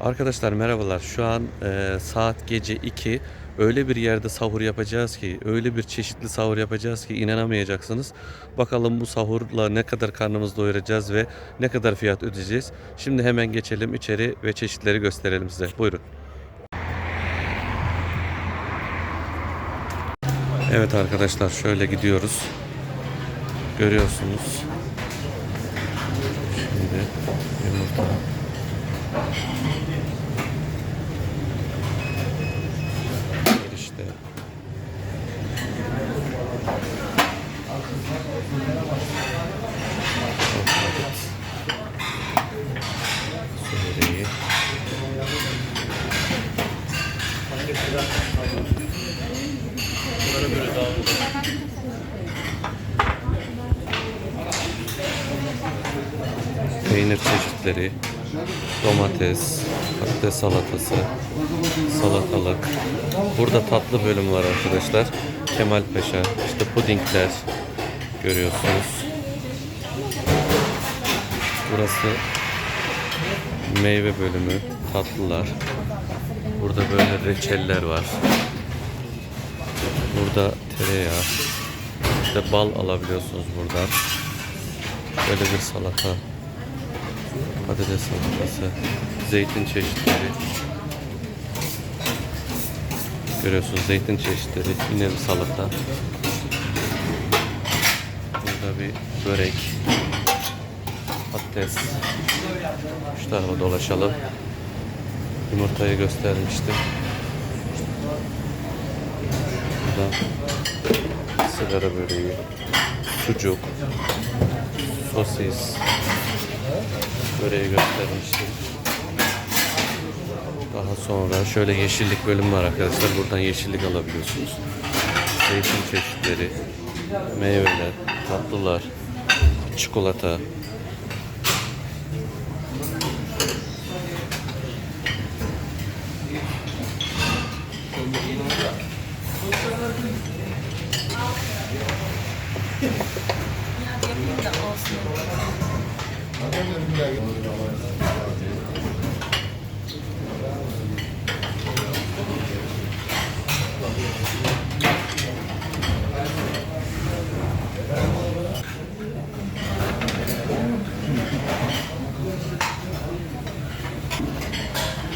Arkadaşlar merhabalar. Şu an e, saat gece 2. Öyle bir yerde sahur yapacağız ki, öyle bir çeşitli sahur yapacağız ki inanamayacaksınız. Bakalım bu sahurla ne kadar karnımızı doyuracağız ve ne kadar fiyat ödeyeceğiz. Şimdi hemen geçelim içeri ve çeşitleri gösterelim size. Buyurun. Evet arkadaşlar şöyle gidiyoruz. Görüyorsunuz. Şimdi yumurta. Peynir çeşitleri, domates, patates salatası, salatalık. Burada tatlı bölüm var arkadaşlar. Kemal Paşa, işte pudingler görüyorsunuz. Burası meyve bölümü, tatlılar. Burada böyle reçeller var. Burada tereyağı, işte bal alabiliyorsunuz buradan. Böyle bir salata, patates salatası, zeytin çeşitleri. Görüyorsunuz zeytin çeşitleri, yine bir salata. Burada bir börek, patates. Şu tarafa dolaşalım. Yumurtayı göstermiştim. Burada sigara böreği, sucuk, sosis, böreği göstermiştim. Daha sonra şöyle yeşillik bölümü var arkadaşlar. Buradan yeşillik alabiliyorsunuz. Zeytin çeşitleri, meyveler, tatlılar, çikolata.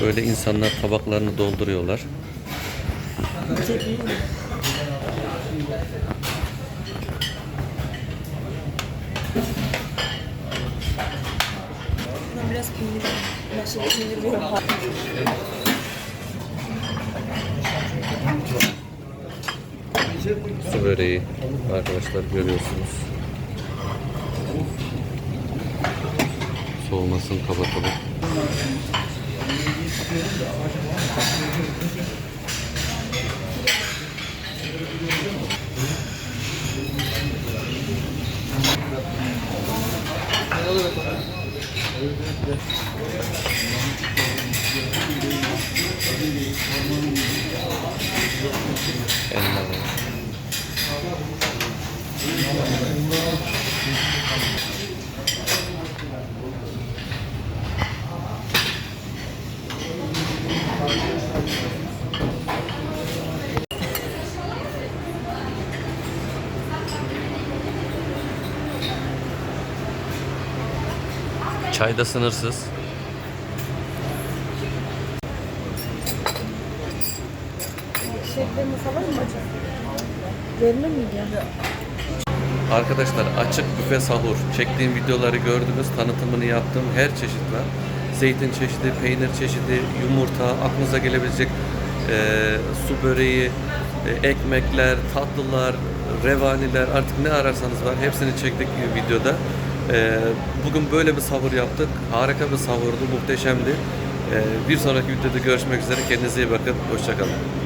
Böyle insanlar tabaklarını dolduruyorlar. Biraz peynir, maşalı peynir veriyorum. Su böreği arkadaşlar görüyorsunuz. Soğumasın kapatalım. Elmalı. Çay da sınırsız. Şeklinde falan mı acaba? Verilir miydi ya? Arkadaşlar açık büfe sahur. Çektiğim videoları gördünüz. Tanıtımını yaptım. Her çeşit var. Zeytin çeşidi, peynir çeşidi, yumurta, aklınıza gelebilecek e, su böreği, e, ekmekler, tatlılar, revaniler artık ne ararsanız var. Hepsini çektik videoda. E, bugün böyle bir sahur yaptık. Harika bir sahurdu, muhteşemdi. E, bir sonraki videoda görüşmek üzere. Kendinize iyi bakın. Hoşçakalın.